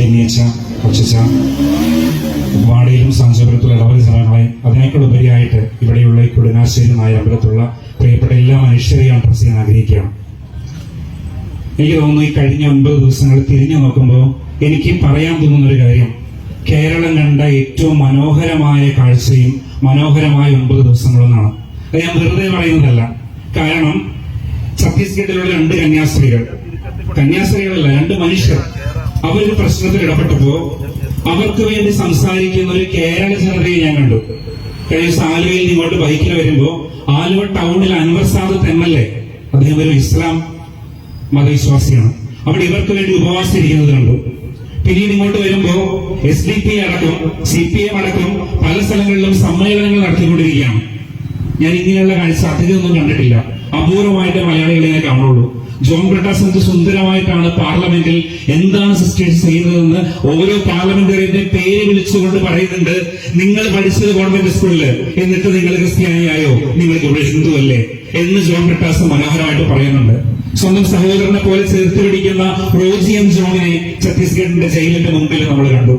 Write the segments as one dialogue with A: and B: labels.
A: ഡെന്നിയച്ച കൊച്ചച്ച വാടയിലും സാഞ്ചപുരത്തുള്ള ഇടവക ജനങ്ങളെ അതിനേക്കാൾ ഉപരിയായിട്ട് ഇവിടെയുള്ള ഈ കുടനാശ്ശേരി നായമ്പലത്തുള്ള പ്രിയപ്പെട്ട എല്ലാ മനുഷ്യരെയും അഡ്രസ് ചെയ്യാൻ ആഗ്രഹിക്കുകയാണ്. എനിക്ക് തോന്നുന്നു ഈ കഴിഞ്ഞ ഒൻപത് ദിവസങ്ങൾ തിരിഞ്ഞു നോക്കുമ്പോൾ എനിക്ക് പറയാൻ തോന്നുന്ന ഒരു കാര്യം. കേരളം കണ്ട ഏറ്റവും മനോഹരമായ കാഴ്ചയും മനോഹരമായ ഒൻപത് ദിവസങ്ങളെന്നാണ്. അത് ഞാൻ വെറുതെ പറയുന്നതല്ല. കാരണം ഛത്തീസ്ഗഡിലുള്ള രണ്ട് കന്യാസ്ത്രീകൾ. കന്യാസ്ത്രീകളല്ല രണ്ട് മനുഷ്യർ. അവരൊരു പ്രശ്നത്തിൽ ഇടപെട്ടപ്പോ അവർക്ക് വേണ്ടി സംസാരിക്കുന്ന ഒരു കേരള ജനതയെ ഞാൻ കണ്ടു. കഴിഞ്ഞ ആലുവയിൽ ഇങ്ങോട്ട് ബൈക്കിൽ വരുമ്പോ ആലുവ ടൗണിൽ Anwar Sadath M L A അദ്ദേഹം ഒരു ഇസ്ലാം മതവിശ്വാസിയാണ്. അവിടെ ഇവർക്ക് വേണ്ടി ഉപവാസം ഇരിക്കുന്നത് കണ്ടു. പിന്നീട് ഇങ്ങോട്ട് വരുമ്പോ എസ് ഡി പി അടക്കം സി പി എം അടക്കം പല സ്ഥലങ്ങളിലും സമ്മേളനങ്ങൾ നടത്തിക്കൊണ്ടിരിക്കുകയാണ്. ഞാൻ ഇങ്ങനെയുള്ള കാഴ്ച അധികമൊന്നും കണ്ടിട്ടില്ല. അപൂർവമായിട്ട് മലയാളികളെ ഞാൻ കാണുള്ളൂ. ജോൺ ബ്രിട്ടാസ് എന്ത് സുന്ദരമായിട്ടാണ് പാർലമെന്റിൽ എന്താണ് സിസ്റ്റേഴ്സ് ചെയ്യുന്നതെന്ന് ഓരോ പാർലമെന്റേറിയന്റെ പേര് വിളിച്ചുകൊണ്ട് പറയുന്നുണ്ട്. നിങ്ങൾ പഠിച്ചത് ഗവൺമെന്റ് സ്കൂളിൽ. എന്നിട്ട് നിങ്ങൾ ക്രിസ്ത്യാനിയായോ? നിങ്ങൾ ഹിന്ദു എന്ന് ജോൺ ബ്രിട്ടാസ് മനോഹരമായിട്ട് പറയുന്നുണ്ട്. സ്വന്തം സഹോദരനെ പോലെ ചേർത്ത് പിടിക്കുന്ന റോജി എം ജോണിനെ ഛത്തീസ്ഗഡിന്റെ ജയിലിന്റെ മുമ്പിൽ നമ്മൾ കണ്ടു.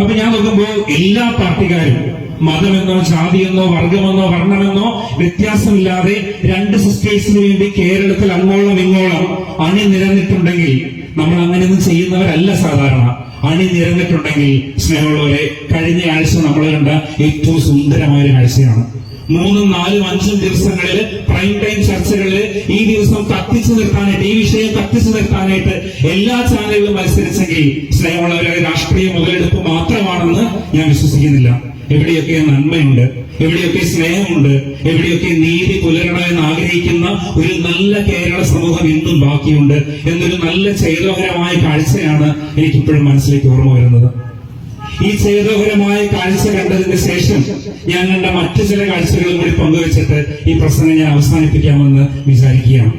A: അപ്പൊ ഞാൻ നോക്കുമ്പോ എല്ലാ പാർട്ടിക്കാരും മതമെന്നോ ജാതിയെന്നോ വർഗമെന്നോ വർണമെന്നോ വ്യത്യാസമില്ലാതെ രണ്ട് സിസ്റ്റേഴ്സിന് വേണ്ടി കേരളത്തിൽ അങ്ങോളം ഇങ്ങോളം അണിനിരന്നിട്ടുണ്ടെങ്കിൽ നമ്മൾ അങ്ങനെയൊന്നും ചെയ്യുന്നവരല്ല സാധാരണ. അണിനിരന്നിട്ടുണ്ടെങ്കിൽ സ്നേഹമുള്ളവരെ കഴിഞ്ഞ ആഴ്ച നമ്മൾ കണ്ട ഏറ്റവും സുന്ദരമായ ഒരു കാഴ്ചയാണ് മൂന്നും നാലും അഞ്ചും ദിവസങ്ങളിൽ പ്രൈം ടൈം ചർച്ചകളിൽ ഈ ദിവസം കത്തിച്ചു നിർത്താനായിട്ട് ഈ വിഷയം കത്തിച്ചു നിർത്താനായിട്ട് എല്ലാ ചാനലുകളും മത്സരിച്ചെങ്കിൽ സ്നേഹമുള്ളവരെ രാഷ്ട്രീയ മുതലെടുപ്പ് മാത്രമാണെന്ന് ഞാൻ വിശ്വസിക്കുന്നില്ല. എവിടെയൊക്കെ നന്മയുണ്ട് എവിടെയൊക്കെ സ്നേഹമുണ്ട് എവിടെയൊക്കെ നീതി പുലരണമെന്ന് ആഗ്രഹിക്കുന്ന ഒരു നല്ല കേരള സമൂഹം ഇന്നും ബാക്കിയുണ്ട് എന്നൊരു നല്ല ചേതോഹരമായ കാഴ്ചയാണ് എനിക്കിപ്പോഴും മനസ്സിലേക്ക് ഓർമ്മ വരുന്നത്. ഈ ചേതോഹരമായ കാഴ്ച കണ്ടതിന് ശേഷം ഞാൻ കണ്ട മറ്റു ചില കാഴ്ചകളും കൂടി പങ്കുവച്ചിട്ട് ഈ പ്രസംഗം ഞാൻ അവസാനിപ്പിക്കാമെന്ന് വിചാരിക്കുകയാണ്.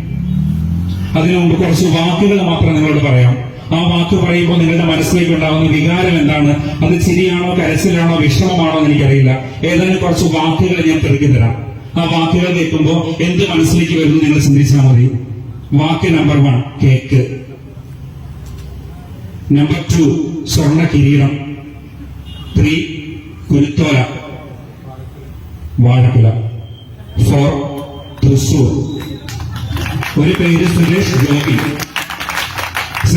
A: അതിനു മുമ്പ് കുറച്ച് വാക്കുകൾ മാത്രം നിങ്ങളോട് പറയാം. ആ വാക്ക് പറയുമ്പോൾ നിങ്ങളുടെ മനസ്സിലേക്ക് ഉണ്ടാകുന്ന വികാരം എന്താണ്? അത് ചിരിയാണോ കരച്ചിലാണോ വിഷമമാണോ എന്ന് എനിക്കറിയില്ല. ഏതെങ്കിലും കുറച്ച് വാക്കുകൾ ഞാൻ തെറുക്കി തരാം. ആ വാക്കുകൾ കേൾക്കുമ്പോൾ എന്ത് മനസ്സിലേക്ക് വരുന്നു നിങ്ങൾ ചിന്തിച്ചാൽ മതി. വാക്ക് number one cake. Number two സ്വർണ കിരീടം. ത്രീ കുരുത്തോല. വാഴക്കുല. ഫോർ തൃശൂർ ഒരു പേര് സുരേഷ് ഗോപി.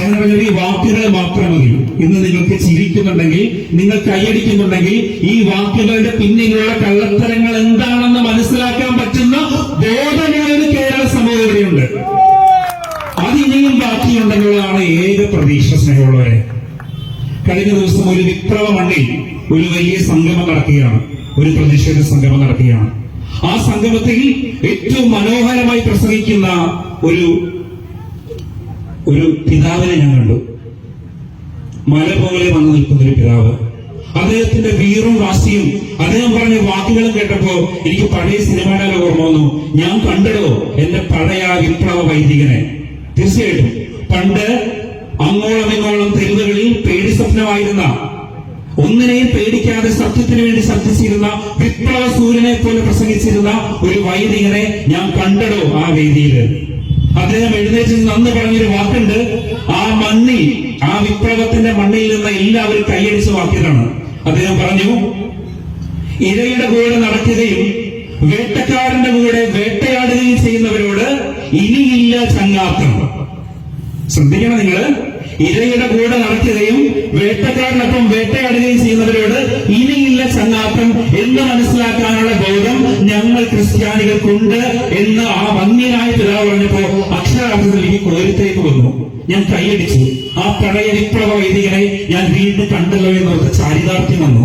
A: ഈ വാക്കുകൾ മാത്രം മതി. ഇന്ന് നിങ്ങൾക്ക് ചിരിക്കുന്നുണ്ടെങ്കിൽ നിങ്ങൾ കൈയടിക്കുന്നുണ്ടെങ്കിൽ ഈ വാക്കുകളുടെ പിന്നിലുള്ള കള്ളത്തരങ്ങൾ എന്താണെന്ന് മനസ്സിലാക്കാൻ പറ്റുന്ന ബോധമുള്ള കേരള സമൂഹം അതിനിയും ബാക്കിയുണ്ടെന്നുള്ളതാണ് ഏക പ്രതീക്ഷ സ്നേഹമുള്ളവരെ. കഴിഞ്ഞ ദിവസം ഒരു വിപ്ലവ മണ്ണിൽ ഒരു വലിയ സംഗമം നടക്കുകയാണ്. ഒരു പ്രതിഷേധ സംഗമം നടക്കുകയാണ്. ആ സംഗമത്തിൽ ഏറ്റവും മനോഹരമായി പ്രസംഗിക്കുന്ന ഒരു ഒരു പിതാവിനെ ഞാൻ കണ്ടു. മല പോലെ വന്നു നിൽക്കുന്ന ഒരു പിതാവ്. അദ്ദേഹത്തിന്റെ വീറും വാസിയും അദ്ദേഹം പറഞ്ഞ വാക്കുകളും കേട്ടപ്പോ എനിക്ക് പഴയ സിനിമയുടെ ഓർമ്മ വന്നു. ഞാൻ കണ്ടടോ എന്റെ പഴയ വിപ്ലവ വൈദികനെ. തീർച്ചയായിട്ടും. പണ്ട് അങ്ങോളം ഇങ്ങോളം തെരുവുകളിൽ പേടി സ്വപ്നമായിരുന്ന ഒന്നിനെയും പേടിക്കാതെ സത്യത്തിന് വേണ്ടി ശബ്ദിച്ചിരുന്ന വിപ്ലവ സൂര്യനെ പോലെ പ്രസംഗിച്ചിരുന്ന ഒരു വൈദികനെ ഞാൻ കണ്ടടോ ആ വേദിയിൽ അദ്ദേഹം എഴുന്നേറ്റ് നന്ന് പറഞ്ഞൊരു വാക്കുണ്ട്. ആ മണ്ണിൽ ആ വിപ്ലവത്തിന്റെ മണ്ണിൽ നിന്ന് എല്ലാവരും കൈയടിച്ച വാക്കിലാണ് അദ്ദേഹം പറഞ്ഞു ഇരയുടെ കൂടെ നടക്കുകയും വേട്ടക്കാരന്റെ കൂടെ വേട്ടയാടുകയും ചെയ്യുന്നവരോട് ഇനിയില്ല ചങ്ങാത്തം. ശ്രദ്ധിക്കണം നിങ്ങൾ. ഇരയുടെ കൂടെ നടക്കുകയും വേട്ടക്കാരനൊപ്പം വേട്ടയാടുകയും ചെയ്യുന്നവരോട് ഇനിയില്ല ചങ്ങാത്തം എന്ന് മനസ്സിലാക്കാനുള്ള ബോധം ഞങ്ങൾ ക്രിസ്ത്യാനികൾക്കുണ്ട് എന്ന് ആ വന്യനായ പിതാവ് പറഞ്ഞപ്പോ അക്ഷരാർത്ഥത്തിൽ ഈ കോരിത്തേക്ക് വന്നു. ഞാൻ കൈയടിച്ചു. ആ പ്രളയ വിപ്ലവ വൈദികനെ ഞാൻ വീണ്ടും കണ്ടല്ലോ എന്നവർക്ക് ചാരിതാർത്ഥ്യം വന്നു.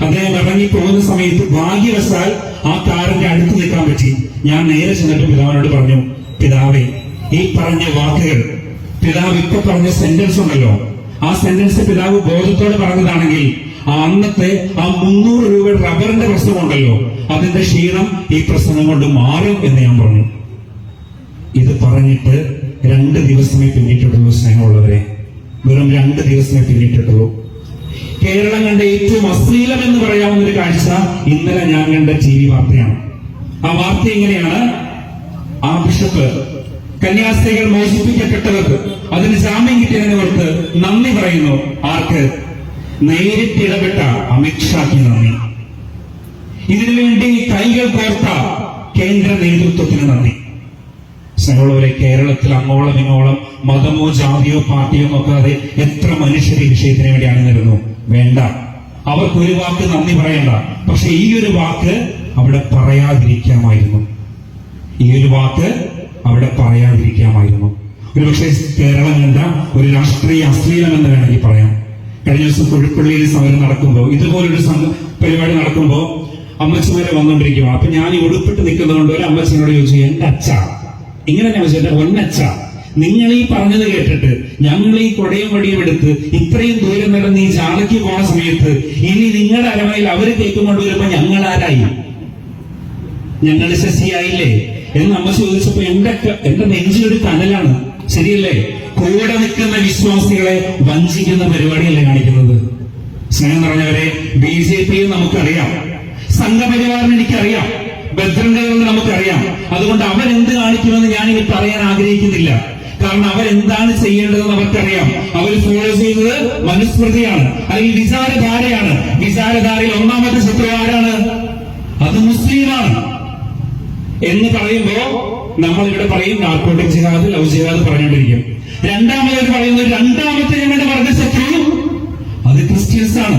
A: അദ്ദേഹം ഇറങ്ങി പോകുന്ന സമയത്ത് ഭാഗ്യവശാൽ ആ കാറിന്റെ അടുത്ത് നിൽക്കാൻ പറ്റി. ഞാൻ നേരെ ചെന്നിട്ട് പിതാവിനോട് പറഞ്ഞു പിതാവേ ഈ പറഞ്ഞ വാക്കുകൾ പിതാവ് ഇപ്പൊ പറഞ്ഞ സെന്റൻസ് ഉണ്ടല്ലോ. ആ സെന്റൻസ് പിതാവ് ബോധത്തോടെ പറഞ്ഞതാണെങ്കിൽ ആ അന്നത്തെ ആ മുന്നൂറ് രൂപയുടെ റബ്ബറിന്റെ പ്രശ്നമുണ്ടല്ലോ. അതിന്റെ ക്ഷീണം ഈ പ്രശ്നം കൊണ്ട് മാറും എന്ന് ഞാൻ പറഞ്ഞു. ഇത് പറഞ്ഞിട്ട് രണ്ട് ദിവസമേ പിന്നിട്ടിട്ടുള്ളൂ സ്നേഹമുള്ളവരെ. വെറും രണ്ട് ദിവസമേ പിന്നിട്ടിട്ടുള്ളൂ. കേരളം കണ്ട ഏറ്റവും അശ്ലീലം എന്ന് പറയാവുന്ന ഒരു കാഴ്ച ഇന്നലെ ഞാൻ കണ്ട ടി വി വാർത്തയാണ്. ആ വാർത്ത ഇങ്ങനെയാണ് ആ ബിഷപ്പ് കന്യാസ്ത്രീകൾ മോചിപ്പിക്കപ്പെട്ടവർക്ക് അതിന് ജാമ്യം കിട്ടിയതിനെ ഓർത്ത് നന്ദി പറയുന്നു. ആർക്ക്? നേരിട്ട് ഇടപെട്ട അമിത്ഷാക്ക് നന്ദി. ഇതിനുവേണ്ടി കൈകൾ കോർത്ത കേന്ദ്ര നേതൃത്വത്തിന് നന്ദി. സ്നേഹമുള്ളവരെ കേരളത്തിൽ അങ്ങോളം ഇങ്ങോളം മതമോ ജാതിയോ പാർട്ടിയോ നോക്കാതെ എത്ര മനുഷ്യർ ഈ വിഷയത്തിന് വേണ്ടി അണിനിരുന്നു? വേണ്ട. അവർക്ക് ഒരു വാക്ക് നന്ദി പറയണ്ട. പക്ഷെ ഈ ഒരു വാക്ക് അവിടെ പറയാതിരിക്കാമായിരുന്നു. ഈ ഒരു വാക്ക് അവിടെ പറയാതിരിക്കാമായിരുന്നു. ഒരുപക്ഷെ കേരളം കണ്ട ഒരു രാഷ്ട്രീയ അശ്ലീലം എന്ന് വേണമെങ്കിൽ പറയാം. കഴിഞ്ഞ ദിവസം കുഴിപ്പള്ളിയിൽ സമരം നടക്കുമ്പോൾ ഇതുപോലൊരു പരിപാടി നടക്കുമ്പോൾ അമ്മച്ചിമാരെ വന്നുകൊണ്ടിരിക്കും അപ്പൊ ഞാൻ ഈ ഉടുപ്പിട്ട് നിൽക്കുന്നതുകൊണ്ട് ഒരു അമ്മച്ചിനോട് ചോദിച്ചു എന്റെ അച്ഛ. ഇങ്ങനെ തന്നെ ചോദിച്ചു എന്റെ ഒന്നച്ഛ നിങ്ങൾ ഈ പറഞ്ഞത് കേട്ടിട്ട് ഞങ്ങൾ ഈ കൊടയും വടിയും എടുത്ത് ഇത്രയും ദൂരം നടന്ന് ഈ ജാലയ്ക്ക് പോണ സമയത്ത് ഇനി നിങ്ങളുടെ അരമയിൽ അവർ കേൾക്കുന്നുണ്ട് വരുമ്പോ ഞങ്ങൾ ആരായി? ഞങ്ങൾ ശശിയായില്ലേ എന്ന് അമ്മ ചോദിച്ചപ്പോ എന്റെ എന്റെ നെഞ്ചിലൊരു കനലാണ്. ശരിയല്ലേ? കൂടെ നിൽക്കുന്ന വിശ്വാസികളെ വഞ്ചിക്കുന്ന പരിപാടിയല്ലേ കാണിക്കുന്നത്? സ്നേഹം പറഞ്ഞവരെ ബി ജെ പിയെ നമുക്കറിയാം. സംഘപരിവാറിന് എനിക്കറിയാം. ബദ്രണ്ടകളെന്ന് നമുക്കറിയാം. അതുകൊണ്ട് അവരെന്ത് കാണിക്കുമെന്ന് ഞാൻ ഇനി പറയാൻ ആഗ്രഹിക്കുന്നില്ല. കാരണം അവരെന്താണ് ചെയ്യേണ്ടതെന്ന് അവർക്കറിയാം. അവർ ഫോളോ ചെയ്യുന്നത് മനുസ്മൃതിയാണ്. അല്ലെങ്കിൽ വിചാരധാരയാണ് വിചാരധാരയിൽ ഒന്നാമത്തെ ശത്രു ആരാണ് അത് മുസ്ലിമാണ് എന്ന് പറയുമ്പോ നമ്മൾ ഇവിടെ പറയും നാർക്കോട്ടിക് ജിഹാദ് ലവ് ജിഹാദ് പറഞ്ഞുകൊണ്ടിരിക്കും. രണ്ടാമത് പറയുന്നത് രണ്ടാമത്തെ ഞങ്ങളുടെ പറഞ്ഞ ശത്രു അത് ക്രിസ്ത്യൻസ് ആണ്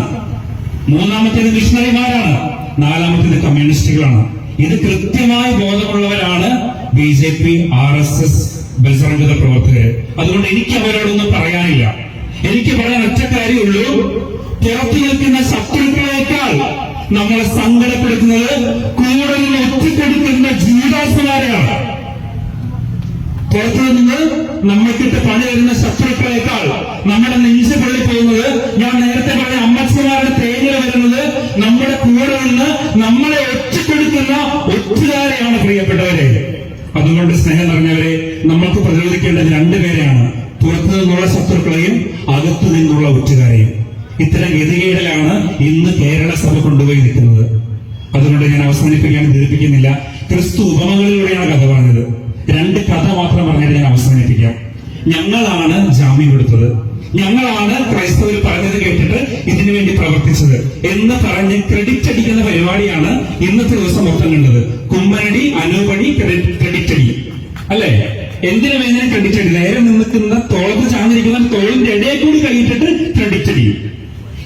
A: മൂന്നാമത്തേത് മിഷണറിമാരാണ്. നാലാമത്തേത് കമ്മ്യൂണിസ്റ്റുകളാണ്. ഇത് കൃത്യമായി ബോധമുള്ളവരാണ് B J P R S S Bajrangdal പ്രവർത്തകർ അതുകൊണ്ട് എനിക്ക് അവരോടൊന്നും പറയാനില്ല. എനിക്ക് പറയാൻ ഒറ്റ കാര്യമുള്ളൂ. പുറത്തു നിൽക്കുന്ന ശത്രുക്കളേക്കാൾ നമ്മളെ സങ്കടപ്പെടുത്തുന്നത് കൂടുതൽ ഒറ്റപ്പെടുത്തുന്ന ജീവാസമാരെയാണ് പുറത്തു നിന്ന് നമ്മൾക്കിട്ട് പണി വരുന്ന ശത്രുക്കളേക്കാൾ നമ്മുടെ നെഞ്ച് പള്ളി പോകുന്നത് ഞാൻ നേരത്തെ പറഞ്ഞ അമ്മച്ചമാരുടെ തേങ്ങ വരുന്നത് നമ്മുടെ കൂടെ നിന്ന് നമ്മളെ ഒറ്റപ്പെടുത്തുന്ന ഒറ്റുകാരെയാണ് പ്രിയപ്പെട്ടവരെ. അതുകൊണ്ട് സ്നേഹം നിറഞ്ഞവരെ നമ്മൾക്ക് പ്രതിരോധിക്കേണ്ടത് രണ്ടുപേരെയാണ്. പുറത്തു നിന്നുള്ള ശത്രുക്കളെയും അകത്തു നിന്നുള്ള ഒറ്റുകാരെയും. ഇത്തരം ഗതികേടലാണ് ഇന്ന് കേരള സഭ കൊണ്ടുപോയി നിൽക്കുന്നത് അതുകൊണ്ട് ഞാൻ അവസാനിപ്പിക്കാൻ ധരിപ്പിക്കുന്നില്ല. ക്രിസ്തു ഉപമകളിലൂടെയാണ് കഥ പറഞ്ഞത്. രണ്ട് കഥ മാത്രം പറഞ്ഞിട്ട് ഞാൻ അവസാനിപ്പിക്കാം. ഞങ്ങളാണ് ജാമ്യം എടുത്തത്. ഞങ്ങളാണ് ക്രൈസ്തവർ പറഞ്ഞത് കേട്ടിട്ട് ഇതിനു വേണ്ടി പ്രവർത്തിച്ചത്. എന്ന് പറഞ്ഞ് ക്രെഡിറ്റ് അടിക്കുന്ന പരിപാടിയാണ് ഇന്നത്തെ ദിവസം മൊത്തം കണ്ടത്. കുമ്മനടി അനൂപടി ക്രെഡിറ്റ് അടി. അല്ലേ? എന്തിനു വേണ്ടി ക്രെഡിറ്റ് അടി. നേരെ നിൽക്കുന്ന തോളത്ത് ചാഞ്ഞിരിക്കുന്ന തോളിന്റെ ഇടയെ കൂടി കൈയിട്ടിട്ട് ക്രെഡിറ്റ് അടിയും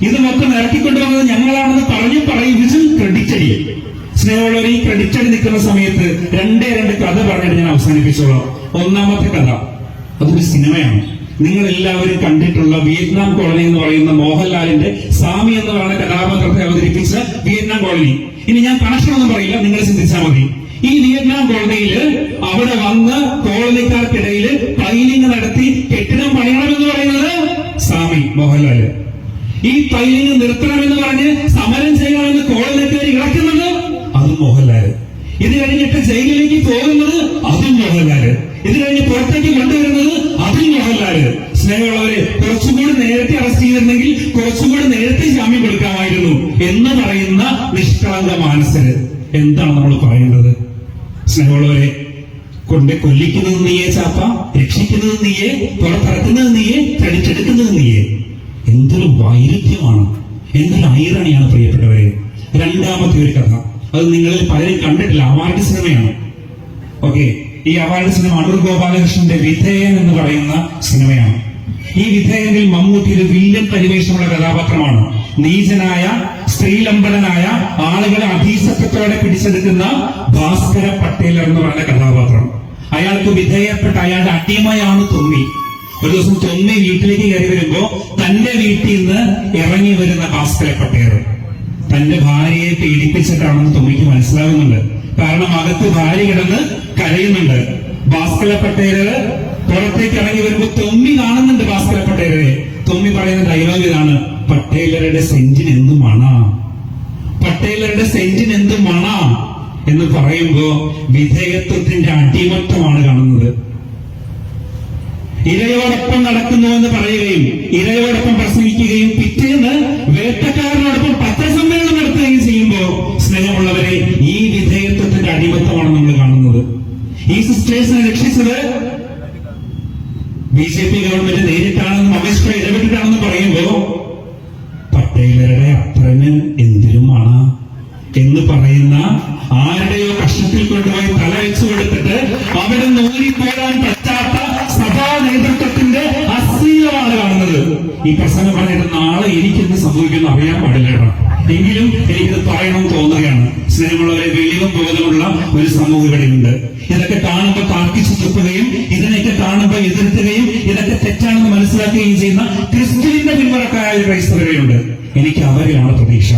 A: ഇത് മൊത്തം ഇറക്കിക്കൊണ്ടുവന്നത് ഞങ്ങളാണെന്ന് പറഞ്ഞു പറയിപ്പിച്ചും ക്രെഡിറ്റ് അടിയും സ്നേഹമുള്ളവർ ഈ ക്രെഡിറ്റ് നിൽക്കുന്ന സമയത്ത് രണ്ടേ രണ്ട് കഥ പറഞ്ഞിട്ട് ഞാൻ അവസാനിപ്പിച്ചോളാം. ഒന്നാമത്തെ കഥ. അതൊരു സിനിമയാണ്. നിങ്ങൾ എല്ലാവരും കണ്ടിട്ടുള്ള വിയറ്റ്നാം കോളനി എന്ന് പറയുന്ന മോഹൻലാലിന്റെ സാമി എന്ന് പറയുന്ന കഥാപാത്രത്തെ അവതരിപ്പിച്ച വിയറ്റ്നാം കോളനി. ഇനി ഞാൻ കണക്ഷൻ ഒന്നും പറയില്ല നിങ്ങൾ ചിന്തിച്ചാൽ മതി. ഈ വിയറ്റ്നാം കോളനിയിൽ അവിടെ വന്ന് കോളനിക്കാർക്കിടയിൽ ടൈലിംഗ് നടത്തി കെട്ടിടം പണിയണമെന്ന് പറയുന്നത് സാമി മോഹൻലാൽ. ഈ ടൈലിംഗ് നിർത്തണമെന്ന് പറഞ്ഞ് സമരം ചെയ്യണമെന്ന് കോളനിക്കാർ ഇളക്കുന്നത് മോഹൻലാൽ. ഇത് കഴിഞ്ഞിട്ട് ജയിലിലേക്ക് പോകുന്നത് അതും മോഹൻലാൽ. ഇത് കഴിഞ്ഞ് പുറത്തേക്ക് കൊണ്ടുവരുന്നത് അതും മോഹൻലാൽ. സ്നേഹമുള്ളവര് കുറച്ചുകൂടി നേരത്തെ അറസ്റ്റ് ചെയ്തിരുന്നെങ്കിൽ കുറച്ചുകൂടി നേരത്തെ ജാമ്യം കൊടുക്കാമായിരുന്നു എന്ന് പറയുന്ന നിഷ്കളങ്ക മാനസര്. എന്താണ് നമ്മൾ പറയുന്നത്? സ്നേഹമുള്ളവരെ കൊണ്ട് കൊല്ലിക്കുന്നത് നീയെ ചാപ്പ രക്ഷിക്കുന്നത് നീയെ പുറത്തിറക്കുന്നത് നീയെ തടിച്ചെടുക്കുന്നത് നീയെ. എന്തൊരു വൈരുദ്ധ്യമാണ്. എന്തൊരു ഐറണിയാണ് പ്രിയപ്പെട്ടവരെ. രണ്ടാമത്തെ ഒരു കഥ. അത് നിങ്ങളിൽ പലരും കണ്ടിട്ടില്ല. അവാർഡ് സിനിമയാണ്. ഓക്കെ ഈ അവാർഡ് സിനിമ അടൂർ ഗോപാലകൃഷ്ണന്റെ വിധേയൻ എന്ന് പറയുന്ന സിനിമയാണ്. ഈ വിധേയനിൽ മമ്മൂട്ടി ഒരു വില്ലൻ പരിവേഷമുള്ള കഥാപാത്രമാണ്. നീചനായ സ്ത്രീലമ്പടനായ ആളുകളെ അധീശത്വത്തോടെ പിടിച്ചെടുക്കുന്ന ഭാസ്കര പട്ടേലർ എന്ന് പറയുന്ന കഥാപാത്രം. അയാൾക്ക് വിധേയപ്പെട്ട അയാളുടെ അടിമയാണ് തൊമ്മി. ഒരു ദിവസം തൊമ്മി വീട്ടിലേക്ക് കയറി വരുമ്പോ തന്റെ വീട്ടിൽ നിന്ന് ഇറങ്ങി വരുന്ന ഭാസ്കര പട്ടേർ തന്റെ ഭാര്യയെ പീഡിപ്പിച്ചിട്ടാണെന്ന് തുമ്മിക്ക് മനസ്സിലാകുന്നുണ്ട്. കാരണം അകത്ത് ഭാര്യ കിടന്ന് കരയുന്നുണ്ട്. ഭാസ്കര പട്ടേൽ പുറത്തേക്ക് ഇറങ്ങി വരുമ്പോ തൊമ്മി കാണുന്നുണ്ട് ഭാസ്കര പട്ടേലരെ തൊമ്മി പറയുന്ന ഡയലോഗ് ഇതാണ്. പട്ടേലരുടെ സെഞ്ചിന് എന്ത് മണ? പട്ടേലരുടെ സെഞ്ചിന് എന്ത് മണ? എന്ന് പറയുമ്പോ വിധേയത്വത്തിന്റെ അടിമത്തമാണ് കാണുന്നത്. ഇരയോടൊപ്പം നടക്കുന്നു എന്ന് പറയുകയും ഇരയോടൊപ്പം പ്രസംഗിക്കുകയും പിറ്റേന്ന് വേട്ടക്കാരനോടൊപ്പം അടിമത്തമാണ് നമ്മൾ കാണുന്നത്. ഈ സിസ്റ്റേഴ്സിനെ രക്ഷിച്ചത് ബി ജെ പി ഗവൺമെന്റ് നേരിട്ടാണെന്നും അമിത്ഷാ ഇടപെട്ടിട്ടാണെന്ന് പറയുമ്പോ പട്ടേലരുടെ അപ്പന് എന്തിനുമാണ് എന്ന് പറയുന്ന ആരുടെയോ കഷ്ടത്തിൽ കൊണ്ടുപോയി തല വെച്ചു കൊടുത്തിട്ട് അവിടെ പോരാൻ പറ്റാത്ത സഭാ നേതൃത്വത്തിന്റെ അസ്ഥീലമാണ് കാണുന്നത്. ഈ പ്രസംഗം പറഞ്ഞിട്ട് നാളെ എനിക്കെന്ത് സംഭവിക്കുന്നു അറിയാൻ പാടില്ല എങ്കിലും എനിക്കിത് പറയണമെന്ന് തോന്നുകയാണ്. സ്നേഹമുള്ളവരെ വെളിവും ബോധമുള്ള ഒരു സമൂഹം ഇവിടെയുണ്ട്. ഇതൊക്കെ കാണുമ്പോൾ താർക്കിച്ചു തുപ്പുകയും ഇതിനെയൊക്കെ കാണുമ്പോൾ എതിർക്കുകയും ഇതൊക്കെ തെറ്റാണെന്ന് മനസ്സിലാക്കുകയും ചെയ്യുന്ന ക്രിസ്തുവിന്റെ പിന്മുറക്കായ ഒരു ക്രൈസ്തവരെയുണ്ട് എനിക്ക് അവരെയാണ് പ്രതീക്ഷ.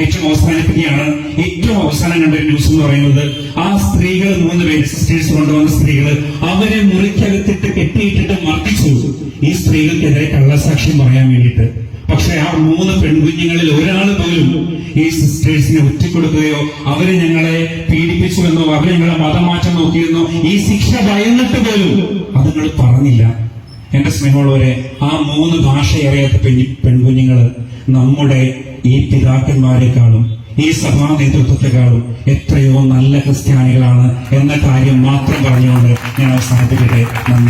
A: ഏറ്റവും അവസാനിപ്പിക്കുകയാണ്. ഏറ്റവും അവസാനം കണ്ട ന്യൂസ് എന്ന് പറയുന്നത് ആ സ്ത്രീകൾ മൂന്ന് പേര് സിസ്റ്റേഴ്സ് കൊണ്ടുവന്ന സ്ത്രീകൾ അവരെ മുറിക്കകത്തിട്ട് കെട്ടിയിട്ടിട്ട് മർദ്ദിച്ചു. ഈ സ്ത്രീകൾക്കെതിരെ കള്ളസാക്ഷ്യം പറയാൻ വേണ്ടിയിട്ട്. പക്ഷെ ആ മൂന്ന് പെൺകുഞ്ഞുങ്ങളിൽ ഒരാൾ പോലും ഈ സിസ്റ്റേഴ്സിനെ ഒറ്റക്കൊടുക്കുകയോ അവർ ഞങ്ങളെ പീഡിപ്പിച്ചുവെന്നോ അവർ ഞങ്ങളെ മതം മാറ്റം നോക്കിയെന്നോ ഈ ശിക്ഷ ഭയന്നിട്ട് പോലും അത് നിങ്ങൾ പറഞ്ഞില്ല. എന്റെ സ്നേഹമുള്ളവരെ ആ മൂന്ന് ഭാഷ അറിയാത്ത പെൺകുഞ്ഞുങ്ങൾ പെൺകുഞ്ഞുങ്ങൾ നമ്മുടെ ഈ പിതാക്കന്മാരെക്കാളും ഈ സഭാ നേതൃത്വത്തെക്കാളും എത്രയോ നല്ല ക്രിസ്ത്യാനികളാണ് എന്ന കാര്യം മാത്രം പറഞ്ഞുകൊണ്ട് ഞാൻ അവസാനിപ്പിക്കട്ടെ. നന്ദി.